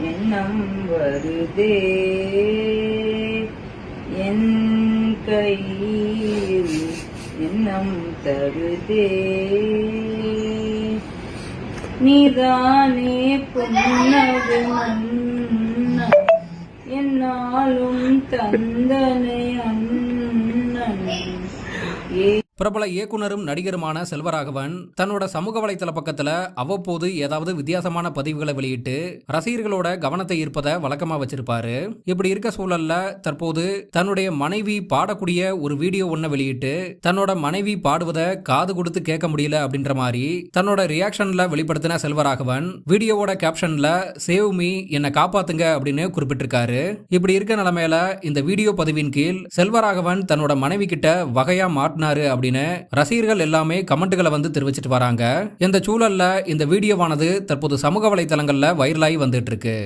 எண்ணம் வருதே. என் கையில் எண்ணம் தருதே. நீதானே பொன்னது மன்னா என்னாலும் தந்தனை அண்ணன். ஏ பிரபல இயக்குனரும் நடிகருமான செல்வராகவன் தன்னோட சமூக வலைத்தள பக்கத்துல அவ்வப்போது ஏதாவது வித்தியாசமான பதிவுகளை வெளியிட்டு ரசிகர்களோட கவனத்தை ஈர்ப்பதை வழக்கமா வச்சிருப்பாரு. இப்படி இருக்க சூழல்ல தற்போது தன்னுடைய மனைவி பாடக்கூடிய ஒரு வீடியோ ஒன்ன வெளியிட்டு தன்னோட மனைவி பாடுவதை காது கொடுத்து கேட்க முடியல அப்படின்ற மாதிரி தன்னோட ரியாக்ஷன்ல வெளிப்படுத்தின செல்வராகவன் வீடியோவோட கேப்ஷன்ல சேவ் மீ என்னை காப்பாத்துங்க அப்படின்னு குறிப்பிட்டிருக்காரு. இப்படி இருக்க நிலைமையில இந்த வீடியோ பதிவின் கீழ் செல்வராகவன் தன்னோட மனைவி கிட்ட வகையா மாட்டினாரு அப்படின்னு ரசிகர்கள் எல்லாமே கமெண்ட்டுகளை வந்து தெரிவிச்சிட்டு வராங்க. இந்த சூழல்ல இந்த வீடியோவானது தற்போது சமூக வலைதளங்கள்ல வைரலாகி வந்துட்டு இருக்கு.